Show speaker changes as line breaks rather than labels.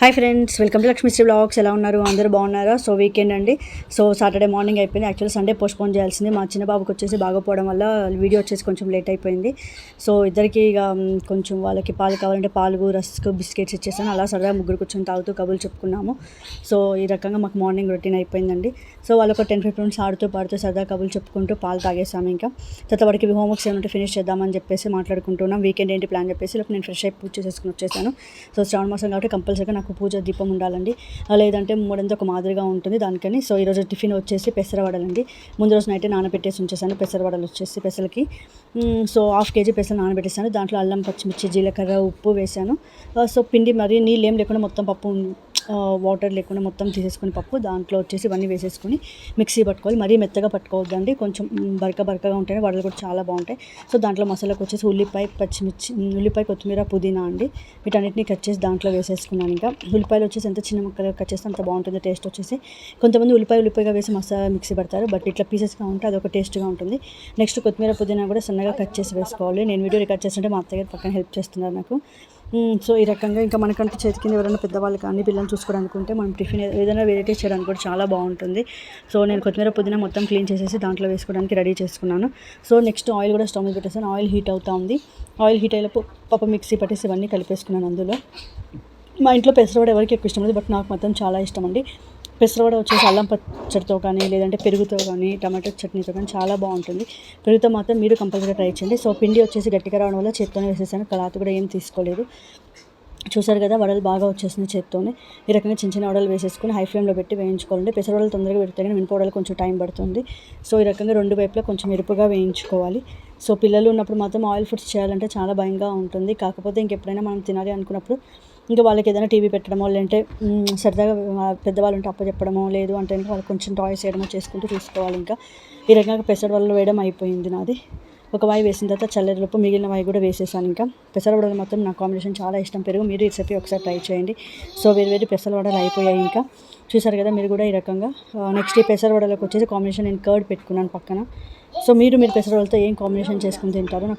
Hi friends welcome to Lakshmishri blogs. ఎలా ఉన్నారు? అందరూ బాగున్నారా? సో వీకెండ్ అండి. సో సాటర్డే మార్నింగ్ అయిపోయింది. యాక్చువల్ సండే పోస్ట్పోన్ చేయాల్సింది. మా చిన్న బాబుకి వచ్చేసి బాగోపోవడం వల్ల వీడియో వచ్చేసి కొంచెం లేట్ అయిపోయింది. సో ఇద్దరికి ఇక కొంచెం వాళ్ళకి పాలు కావాలంటే పాలు రస్క్ బిస్కెట్స్ ఇచ్చేసాను. అలా సరదా ముగ్గురు కూర్చొని తాగుతూ కబుర్లు చెప్పుకున్నాము. సో ఈ రకంగా మాకు మార్నింగ్ రొటీన్ అయిపోయిందండి. సో వాళ్ళు ఒక టెన్ ఫిఫ్టీన్ మినిట్స్ ఆడుతూ పాడుతూ సరదా కబుర్లు చెప్పుకుంటూ పాలు తాగేసాము ఇంకా. తర్వాత వాడికి హోంవర్క్స్ ఏమంటే ఫినిష్ చేద్దామని చెప్పేసి మాట్లాడుకుంటున్నాం. వీకెండ్ ఏంటి ప్లాన్ చెప్పేసి నేను ఫ్రెష్ అయి పూజ చేసేసుకుని వచ్చేసాను. సో శ్రావణ మాసం కాబట్టి కంపల్సరీగా నాకు పూజ దీపం ఉండాలండి. లేదంటే మూడంతా ఒక మాదిరిగా ఉంటుంది దానికని. సో ఈరోజు టిఫిన్ వచ్చేసి పెసరవడలండి ముందు రోజు నైట్ నానబెట్టేసి ఉంచేసాను. పెసరవడలు వచ్చేసి పెసలకి. సో హాఫ్ కేజీ పెసలు నానబెట్టేసాను. దాంట్లో అల్లం పచ్చిమిర్చి జీలకర్ర ఉప్పు వేసాను. సో పిండి మరి నీళ్ళు ఏం లేకుండా మొత్తం పప్పు వాటర్ లేకుండా మొత్తం తీసేసుకుని పప్పు దాంట్లో వచ్చేసి ఇవన్నీ వేసేసుకొని మిక్సీ పట్టుకోవాలి. మరీ మెత్తగా పట్టుకోవద్దండి. కొంచెం బరక బరకగా ఉంటాయి వడలు కూడా చాలా బాగుంటాయి. సో దాంట్లో మసాలాకు వచ్చేసి ఉల్లిపాయ పచ్చిమిర్చి ఉల్లిపాయ కొత్తిమీర పుదీనా అండి. వీటన్నిటిని కట్ చేసి దాంట్లో వేసేసుకున్నాను ఇంకా. ఉల్లిపాయలు వచ్చేసి ఎంత చిన్న ముక్కలుగా కట్ చేస్తే అంత బాగుంటుంది టేస్ట్ వచ్చేసి. కొంతమంది ఉల్లిపాయ ఉల్లిపాయగా వేసి మసాలా మిక్సీ పెడతారు. బట్ ఇట్లా పీసెస్గా ఉంటే అదొక టేస్ట్గా ఉంటుంది. నెక్స్ట్ కొత్తిమీర పుదీనా కూడా సన్నగా కట్ చేసి వేసుకోవాలి. నేను వీడియో రికార్డ్ చేస్తుంటే మా అత్తగారు పక్కన హెల్ప్ చేస్తున్నారు నాకు. సో ఈ రకంగా ఇంకా మనకంటే చేతి కింద ఎవరైనా పెద్దవాళ్ళు కానీ పిల్లల్ని చూసుకోవడానికి ఉంటే మనం టిఫిన్ ఏదైనా వెరైటీ చేయడానికి కూడా చాలా బాగుంటుంది. సో నేను కొత్తిమీర పుదీనా మొత్తం క్లీన్ చేసేసి దాంట్లో వేసుకోవడానికి రెడీ చేసుకున్నాను. సో నెక్స్ట్ ఆయిల్ కూడా స్టవ్ మీద పెట్టేసాను. ఆయిల్ హీట్ అవుతా ఉంది. ఆయిల్ హీట్ అయ్యేపు పప్ప మిక్సీ పట్టేసి ఇవన్నీ కలిపేసుకున్నాను అందులో. మా ఇంట్లో పెసరవడ ఎవరికి ఎక్కువ ఇష్టం లేదు బట్ నాకు మాత్రం చాలా ఇష్టం అండి. పెసరవడ వచ్చేసి అల్లం పచ్చడితో కానీ లేదంటే పెరుగుతో కానీ టమాటో చట్నీతో కానీ చాలా బాగుంటుంది. పెరుగుతో మాత్రం మీరు కంపల్సరీగా ట్రై చేయండి. సో పిండి వచ్చేసి గట్టిగా రావడం వల్ల చేత్తోనే వేసేసాను. కళాత కూడా ఏం తీసుకోలేదు. చూసారు కదా వడలు బాగా వచ్చేసింది చేత్తోనే. ఈ రకంగా చిన్న చిన్న వడలు వేసేసుకొని హై ఫ్లేమ్లో పెట్టి వేయించుకోవాలండి పెసర వడలు తొందరగా పెడితే కానీ మినప వడలు కొంచెం టైం పడుతుంది. సో ఈ రకంగా రెండు వైపులా కొంచెం ఎరుపుగా వేయించుకోవాలి. సో పిల్లలు ఉన్నప్పుడు మాత్రం ఆయిల్ ఫుడ్స్ చేయాలంటే చాలా భయంగా ఉంటుంది. కాకపోతే ఇంకెప్పుడైనా మనం తినాలి అనుకున్నప్పుడు ఇంకా వాళ్ళకి ఏదైనా టీవీ పెట్టడమో లేదంటే సరదాగా పెద్దవాళ్ళు ఉంటే అప్ప చెప్పడమో లేదు అంటే ఇంకా వాళ్ళకి కొంచెం టాయ్స్ వేయడమో చేసుకుంటూ చూసుకోవాలి ఇంకా. ఈ రకంగా పెసర వడలు వేయడం అయిపోయింది నాది. ఒక వాయి వేసిన తర్వాత చల్లరిలోపు మిగిలిన వాయి కూడా వేసేసాను ఇంకా. పెసరవడలు మాత్రం నా కాంబినేషన్ చాలా ఇష్టం పెరుగు. మీరు ఈ రెసిపీ ఒకసారి ట్రై చేయండి. సో వేరు వేరు పెసరవడలు అయిపోయాయి ఇంకా. చూసారు కదా మీరు కూడా ఈ రకంగా. నెక్స్ట్ ఈ పెసరవడలకు వచ్చేసి కాంబినేషన్ నేను కర్డ్ పెట్టుకున్నాను పక్కన. సో మీరు మీరు పెసరవడలతో ఏం కాంబినేషన్ కాంబినేషన్ చేసుకుని తింటారు నాకు